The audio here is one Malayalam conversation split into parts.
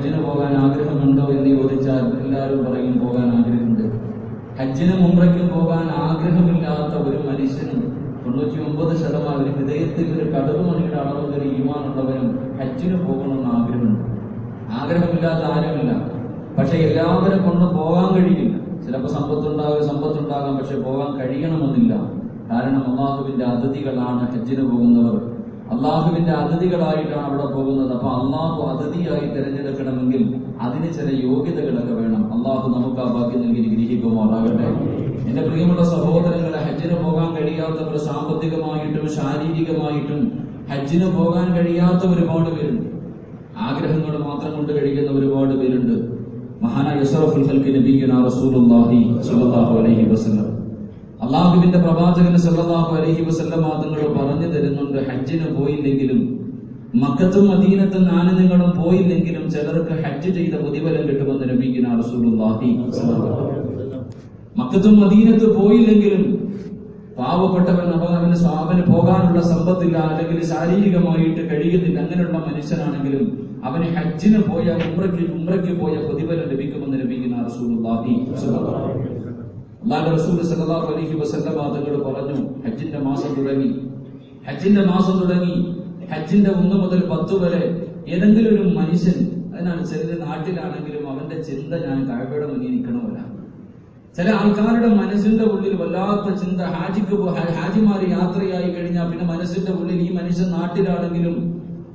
ഹജ്ജിന് പോകാൻ ആഗ്രഹമുണ്ടോ എന്ന് ചോദിച്ചാൽ എല്ലാവരും പറയും പോകാൻ ആഗ്രഹമുണ്ട്. ഹജ്ജിന് മുമ്പ്രയ്ക്കും പോകാൻ ആഗ്രഹമില്ലാത്ത ഒരു മനുഷ്യനും തൊണ്ണൂറ്റി ഒമ്പത് ശതമാനം ഹൃദയത്തിൽ ഒരു കടവ് മണിയുടെ അളവ് ഒരു ഈമാനുള്ളവരും ഹജ്ജിന് പോകണമെന്ന് ആഗ്രഹമുണ്ട്. ആഗ്രഹമില്ലാത്ത ആരുമില്ല. പക്ഷെ എല്ലാവരും കൊണ്ട് പോകാൻ കഴിയില്ല. ചിലപ്പോൾ സമ്പത്തുണ്ടാകും സമ്പത്തുണ്ടാകാം പക്ഷെ പോകാൻ കഴിയണമെന്നില്ല. കാരണം അള്ളാഹുവിന്റെ അതിഥികളാണ് ഹജ്ജിന് പോകുന്നവർ. അള്ളാഹുവിന്റെ അതിഥികളായിട്ടാണ് അവിടെ പോകുന്നത്. അപ്പൊ അള്ളാഹു അതിഥിയായി തിരഞ്ഞെടുക്കണമെങ്കിൽ അതിന് ചില യോഗ്യതകളൊക്കെ വേണം. അള്ളാഹു നമുക്ക് ആ ഭാഗ്യം നൽകി ഗ്രഹിക്കുമാറാകട്ടെ എന്റെ പ്രിയമുള്ള സഹോദരങ്ങളെ ഹജ്ജിന് പോകാൻ കഴിയാത്തവർ സാമ്പത്തികമായിട്ടും ശാരീരികമായിട്ടും ഹജ്ജിന് പോകാൻ കഴിയാത്ത ഒരുപാട് പേരുണ്ട്. ആഗ്രഹങ്ങൾ മാത്രം കൊണ്ട് കഴിയുന്ന ഒരുപാട് പേരുണ്ട്. മഹാനായ യസറഫുൽ ഖൽഖി നബിയുന റസൂലുള്ളാഹി സ്വല്ലല്ലാഹു അലൈഹി വസല്ലം. അള്ളാഹുവിന്റെ പ്രവാചകൻ സല്ലാഹു അലഹി വസല്ലം തങ്ങൾ പറഞ്ഞു തരുന്നുണ്ട് ഹജ്ജിന് പോയില്ലെങ്കിലും മക്കത്തും മദീനത്തും നാല് നിങ്ങളും പോയില്ലെങ്കിലും ചിലർക്ക് ഹജ്ജ് ചെയ്ത പ്രതിഫലം കിട്ടുമെന്ന് നബിയുന റസൂലുള്ളാഹി മക്കത്തും മദീനത്ത് പോയില്ലെങ്കിലും പാവപ്പെട്ടവൻ അവന് അവന് പോകാനുള്ള സമ്പത്തില്ല അല്ലെങ്കിൽ ശാരീരികമായിട്ട് കഴിയുന്നില്ല അങ്ങനെയുള്ള മനുഷ്യനാണെങ്കിലും അവന് ഹജ്ജിന് പോയ ഉമ്രയ്ക്ക് ഉമ്രയ്ക്ക് പോയ പ്രതിഫലം ലഭിക്കുമെന്ന് ലഭിക്കുന്ന റസൂലുള്ളാഹി അള്ളാഹുവിന്റെ റസൂൽ സല്ലല്ലാഹു അലൈഹി വസല്ലം തങ്ങൾ പറഞ്ഞു ഹജ്ജിന്റെ മാസം തുടങ്ങി. ഹജ്ജിന്റെ മാസം തുടങ്ങി. ഹജ്ജിന്റെ ഒന്ന് മുതൽ പത്ത് വരെ ഏതെങ്കിലും ഒരു മനുഷ്യൻ ചെറിയ നാട്ടിലാണെങ്കിലും അവന്റെ ചിന്ത ഞാൻ കഴവയുടെ മുന്നിൽ നിൽക്കണമല്ല ചില ആൾക്കാരുടെ മനസ്സിന്റെ ഉള്ളിൽ വല്ലാത്ത ചിന്ത ഹാജിക്ക് ഹാജിമാർ യാത്രയായി കഴിഞ്ഞാൽ പിന്നെ മനസ്സിന്റെ ഉള്ളിൽ ഈ മനുഷ്യൻ നാട്ടിലാണെങ്കിലും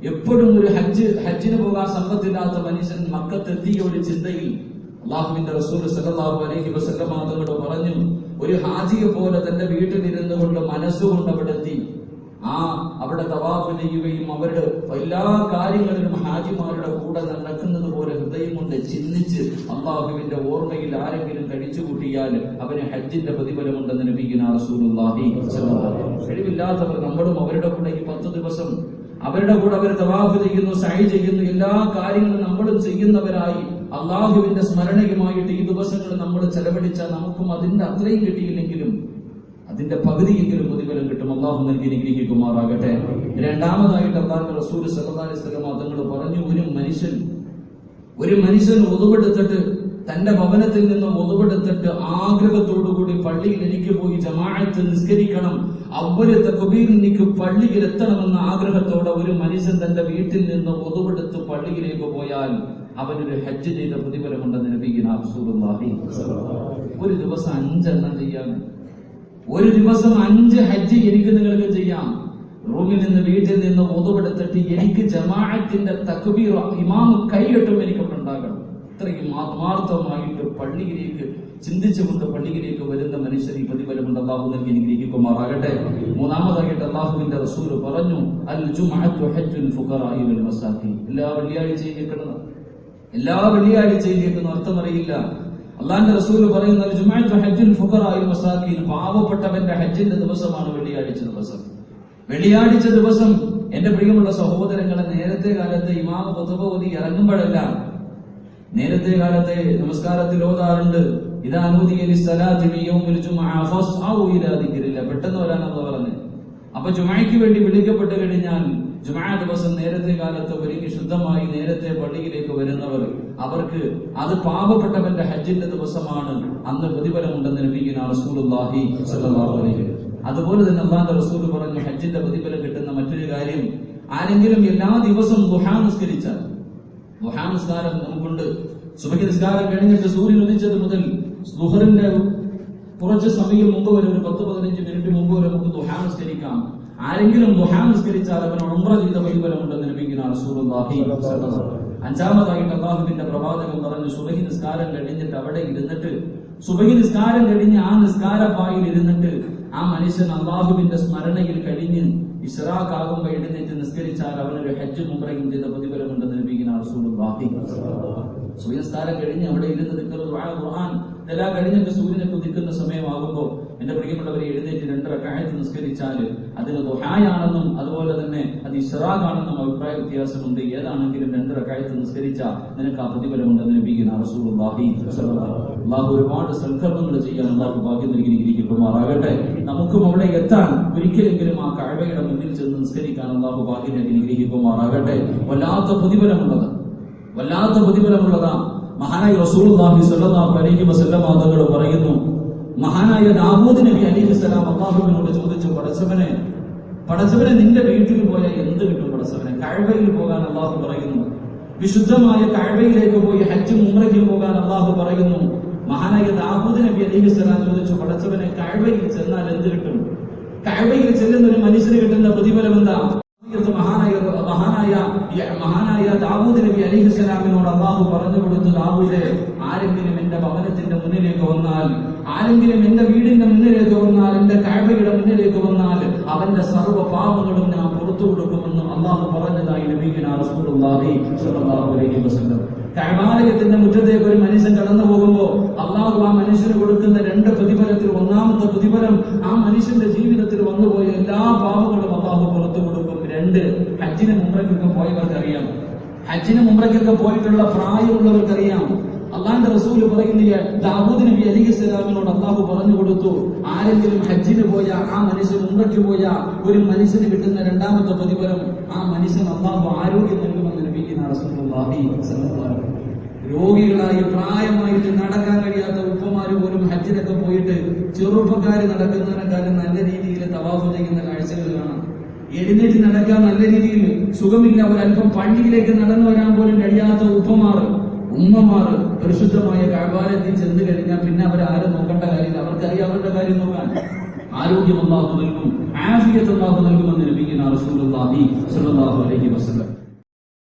എപ്പോഴും ഒരു ഹജ്ജ് ഹജ്ജിന് പോകാൻ സമ്പത്തില്ലാത്ത മനുഷ്യൻ മക്കത്തെത്തിയ ഒരു ചിന്തയിൽ അള്ളാഹുവിന്റെ റസൂൽ സല്ലാഹു അലൈഹി വസല്ലം തങ്ങളോട് പറഞ്ഞു ഒരു ഹാജിയെ പോലെ തന്റെ വീട്ടിലിരുന്നു കൊണ്ട് മനസ്സുകൊണ്ട് അവിടെ എത്തി. ആ അവിടെ തവാഫ് ചെയ്യുകയും അവരുടെ എല്ലാ കാര്യങ്ങളിലും ഹാജിമാരുടെ കൂടെ നടക്കുന്നത് പോലെ ഹൃദയം കൊണ്ട് ചിന്തിച്ച് അള്ളാഹുവിന്റെ ഓർമ്മയിൽ ആരെങ്കിലും കഴിച്ചു കൂട്ടിയാൽ അവന് ഹജ്ജിന്റെ പ്രതിഫലമുണ്ടെന്ന് നബിക്കുന്ന റസൂലുള്ളാഹി കഴിവില്ലാത്തവർ നമ്മളും അവരുടെ കൂടെ ഈ പത്ത് ദിവസം അവരുടെ കൂടെ അവർ തവാഫ് ചെയ്യുന്നു സൈ ചെയ്യുന്നു എല്ലാ കാര്യങ്ങളും നമ്മളും ചെയ്യുന്നവരായി. അള്ളാഹുവിന്റെ സ്മരണയുമായിട്ട് ഈ ദിവസങ്ങൾ നമ്മൾ ചെലവഴിച്ചാൽ നമുക്കും അതിന്റെ അത്രയും കിട്ടിയില്ലെങ്കിലും അതിന്റെ പകുതിയെങ്കിലും പ്രതിഫലം കിട്ടും. അള്ളാഹു നൽകി നിഗ്രഹിക്കുമാറാകട്ടെ രണ്ടാമതായിട്ട് അള്ളാഹു റസൂൽ അലൈഹി വസല്ലം തങ്ങൾ പറഞ്ഞു ഒരു മനുഷ്യൻ ഒരു മനുഷ്യൻ ഒതുവെടുത്തിട്ട് തന്റെ ഭവനത്തിൽ നിന്ന് ഒതുവെടുത്തിട്ട് ആഗ്രഹത്തോടുകൂടി പള്ളിയിൽ എനിക്ക് പോയി ജമാഅത്ത് നിസ്കരിക്കണം അവർ തക്ബീർ എനിക്ക് പള്ളിയിൽ എത്തണമെന്ന ആഗ്രഹത്തോടെ ഒരു മനുഷ്യൻ തന്റെ വീട്ടിൽ നിന്ന് ഒതുവെടുത്ത് പള്ളിയിലേക്ക് പോയാൽ അവനൊരു ഹജ്ജ് ചെയ്ത പ്രതിഫലമുണ്ടെന്ന് നബീന റസൂലുള്ളാഹി ഒരു ദിവസം അഞ്ചെണ്ണം ചെയ്യാൻ ഒരു ദിവസം അഞ്ച് ഹജ്ജ് എനിക്ക് നിങ്ങൾക്ക് ചെയ്യാം. റൂമിൽ നിന്ന് വീട്ടിൽ നിന്ന് ഒതുപെടുത്തിട്ട് എനിക്ക് ജമാഅത്തിന്റെ തക്ബീർ ഇമാം കൈകെട്ടും എനിക്ക് ഉണ്ടാകണം. ഇത്രയും ആത്മാർത്ഥമായിട്ട് പള്ളിയിലേക്ക് ചിന്തിച്ചുകൊണ്ട് പള്ളിയിലേക്ക് വരുന്ന മനുഷ്യർ ഈ പ്രതിഫലമുണ്ട് അള്ളാഹു നൽകി അനുഗ്രഹിക്കുമാറാകട്ടെ. മൂന്നാമതായിട്ട് അള്ളാഹുവിന്റെ റസൂൽ പറഞ്ഞു അൽ ജുമഅത്തു ഹജ്ജുൽ ഫുഖറാഇ വൽ മസാഖീൻ. എല്ലാ വെള്ളിയാഴ്ചയും കേൾക്കണം എല്ലാ വെള്ളിയാഴ്ചയിലേക്ക് അർത്ഥം അർത്ഥമറിയില്ല അള്ളാന്റെ റസൂൽ പറയുന്നത് പാവപ്പെട്ടവന്റെ ഹജ്ജിന്റെ ദിവസമാണ് വെള്ളിയാഴ്ച ദിവസം. വെള്ളിയാഴ്ച ദിവസം എന്റെ പ്രിയമുള്ള സഹോദരങ്ങളെ നേരത്തെ കാലത്ത് ഇമാം ഖുതുബ ഇറങ്ങുമ്പോഴെല്ലാം നേരത്തെ കാലത്തെ നമസ്കാരത്തിൽ ഓതാറുണ്ട് പെട്ടെന്ന് വരാനെന്ന് പറഞ്ഞു. അപ്പൊ ജുമഅയ്ക്ക് വേണ്ടി വിളിക്കപ്പെട്ട് കഴിഞ്ഞാൽ ജുമഅ ദിവസം നേരത്തെ കാലത്ത് ഒരുങ്ങി ശുദ്ധമായി നേരത്തെ പള്ളിയിലേക്ക് വരുന്നവർ അവർക്ക് അത് പാപപ്പെട്ടവന്റെ ഹജ്ജിന്റെ ദിവസമാണ്. അന്ന് പ്രതിഫലമുണ്ടെന്ന് നബിഗിന റസൂലുള്ളാഹി സ്വല്ലല്ലാഹു അലൈഹി. അതുപോലെ തന്നെ അള്ളാന്റെ റസൂൽ പറഞ്ഞു ഹജ്ജിന്റെ പ്രതിഫലം കിട്ടുന്ന മറ്റൊരു കാര്യം ആരെങ്കിലും എല്ലാ ദിവസവും ദുഹാ നിസ്കരിച്ചാൽ ദുഹാ നിസ്കാരം നമുക്കുണ്ട്. സുബഹി നിസ്കാരം കഴിഞ്ഞിട്ട് സൂര്യൻ ഉദിച്ചത് മുതൽ ദുഹറിന്റെ കുറച്ച് സമയം മുമ്പ് വരെ ഒരു പത്ത് പതിനഞ്ച് മിനിറ്റ് മുമ്പ് വരെ നമുക്ക് ദുഹാ നിസ്കരിക്കാം. ആരെങ്കിലും ദുഹാ നിസ്കരിച്ചാൽ അവൻ ഉമ്ര ചെയ്ത പ്രതിഫലമുണ്ടെന്ന് നബിക്കുന്ന റസൂലുള്ളാഹി. അഞ്ചാമതായിട്ട് അള്ളാഹുവിന്റെ പ്രവാചകൻ പറഞ്ഞു സുബഹി നിസ്കാരം കഴിഞ്ഞിട്ട് അവിടെ ഇരുന്നിട്ട് സുബഹി നിസ്കാരം കഴിഞ്ഞ് ആ നിസ്കാരപ്പായിൽ ഇരുന്നിട്ട് ആ മനുഷ്യൻ അള്ളാഹുവിന്റെ സ്മരണയിൽ കഴിഞ്ഞ് ഇസ്രാഖാകുമ്പോ എഴുന്നേറ്റ് നിസ്കരിച്ചാൽ അവനൊരു ഹജ്ജ് മുംറയും ചെയ്ത പ്രതിഫലമുണ്ടെന്ന് നബിക്കുന്ന റസൂലുള്ളാഹി സൂര്യസ്കാരം കഴിഞ്ഞ് അവിടെ ഇരുന്ന് നിൽക്കുന്നത് ഖുർആൻ ഇതെല്ലാം കഴിഞ്ഞിട്ട് സൂര്യനെ കുതിക്കുന്ന സമയമാകുമ്പോൾ എന്റെ പ്രിയപ്പെട്ടവരെ എഴുന്നേറ്റ് രണ്ടര കായത്ത് നിസ്കരിച്ചാൽ അതിൽ ദുഹായാണെന്നും അതുപോലെ തന്നെ അത് ഇഷറാഖാണെന്നും അഭിപ്രായ വ്യത്യാസമുണ്ട്. ഏതാണെങ്കിലും രണ്ടര കായത്ത് നിസ്കരിച്ചാൽ നിനക്ക് ആ പ്രതിഫലമുണ്ടെന്ന് ലഭിക്കുന്ന വസല്ലം. അള്ളാഹു ഒരുപാട് സൽക്കർമ്മങ്ങൾ ചെയ്യാൻ അള്ളാഹു ഭാഗ്യം നൽകി നമുക്കും അവിടെ എത്താൻ ഒരിക്കലെങ്കിലും ആ കഴവയുടെ മുന്നിൽ ചെന്ന് നിസ്കരിക്കാൻ അള്ളാഹു ഭാഗ്യം നൽകി ഇരിക്കുമാറാകട്ടെ വല്ലാത്ത പ്രതിഫലമുള്ളത്. വല്ലാത്ത പ്രതിഫലമുള്ളതാ. മഹാനായ റസൂൽ അലൈഹി വസല്ലം തങ്ങൾ പറയുന്നു മഹാനായ ദാവൂദ് നബി അലിഹിസ്സലാം അള്ളാഹുവിനോട് ചോദിച്ചു പടച്ചവനെ പടച്ചവനെ നിന്റെ വീട്ടിൽ പോയാൽ എന്ത് കിട്ടും പടച്ചവനെ? കഴവയിൽ പോകാൻ അള്ളാഹു പറയുന്നു. വിശുദ്ധമായ കഴവയിലേക്ക് പോയി ഹജ്ജും ഉമ്രയ്ക്കും പോകാൻ അള്ളാഹു പറയുന്നു. മഹാനായ ദാവൂദ് നബി അലിഹിസ്സലാം ചോദിച്ചു പടച്ചവനെ കഴവയിൽ ചെന്നാൽ എന്ത് കിട്ടും? കഴവയിൽ ചെല്ലുന്ന ഒരു മനുഷ്യന് കിട്ടുന്ന പ്രതിഫലം എന്താ? മഹാനായ മഹാനായ മഹാനായ ദാവൂദ് നബി അലൈഹി സ്വലാമിനോട് അള്ളാഹു പറഞ്ഞു കൊടുത്തു ദാവൂദ് ആരെങ്കിലും എന്റെ ഭവനത്തിന്റെ മുന്നിലേക്ക് വന്നാൽ ആരെങ്കിലും എന്റെ വീടിന്റെ മുന്നിലേക്ക് വന്നാൽ എന്റെ കഴവയുടെ മുന്നിലേക്ക് വന്നാൽ അവന്റെ സർവ പാപങ്ങളും ഞാൻ പുറത്തു കൊടുക്കുമെന്ന് അള്ളാഹു പറഞ്ഞതായി വസല്ലം. കഴവാലയത്തിന്റെ മുറ്റത്തേക്ക് ഒരു മനുഷ്യൻ കടന്നു പോകുമ്പോ അള്ളാഹു ആ മനുഷ്യന് കൊടുക്കുന്ന രണ്ട് പ്രതിഫലത്തിൽ ഒന്നാമത്തെ പ്രതിഫലം ആ മനുഷ്യന്റെ ജീവിതത്തിൽ വന്നുപോയ എല്ലാ പാപങ്ങളും അള്ളാഹു പുറത്തു കൊടുക്കും. രണ്ട് ഹജ്ജിന് മുമ്പ്രക്കൊക്കെ പോയവർക്കറിയാം. ഹജ്ജിന് മുമ്പ്രക്കൊക്കെ പോയിട്ടുള്ള പ്രായമുള്ളവർക്കറിയാം. അള്ളാന്റെ റസൂൽ പറയുന്നില്ല ദാവൂദ് നബി അലി ഇസ്ലാമിനോട് അള്ളാഹു പറഞ്ഞു കൊടുത്തു ആരെങ്കിലും ഹജ്ജിന് പോയ ആ മനുഷ്യൻ ഉമ്രയ്ക്ക് പോയ ഒരു മനുഷ്യന് കിട്ടുന്ന രണ്ടാമത്തെ പ്രതിഫലം ആ മനുഷ്യൻ അള്ളാഹു ആരോഗ്യം നൽകുമെന്ന് വസല്ലം. രോഗികളായി പ്രായമായിട്ട് നടക്കാൻ കഴിയാത്ത ഉപ്പമാര് പോലും ഹജ്ജിനൊക്കെ പോയിട്ട് ചെറുപ്പക്കാര് നടക്കുന്നതിനെക്കാളും നല്ല രീതിയിൽ തവാഫ് ചെയ്യുന്ന കാഴ്ചകൾ കാണാം. എഴുന്നേറ്റ് നടക്കാൻ നല്ല രീതിയിൽ സുഖമില്ല. ഒരല്പം പള്ളിയിലേക്ക് നടന്നു വരാൻ പോലും കഴിയാത്ത ഉപ്പമാർ ഉമ്മമാർ പരിശുദ്ധമായ കഴവാലത്തിൽ ചെന്ന് കഴിഞ്ഞാൽ പിന്നെ അവരാരും നോക്കേണ്ട കാര്യമില്ല. അവർക്കറിയാം അവരുടെ കാര്യം നോക്കാൻ. ആരോഗ്യം അള്ളാഹു നൽകും ആഫിയത്ത് അള്ളാഹു നൽകുമെന്ന് ലഭിക്കുന്ന സ്വല്ലല്ലാഹു അലൈഹി വസല്ലം.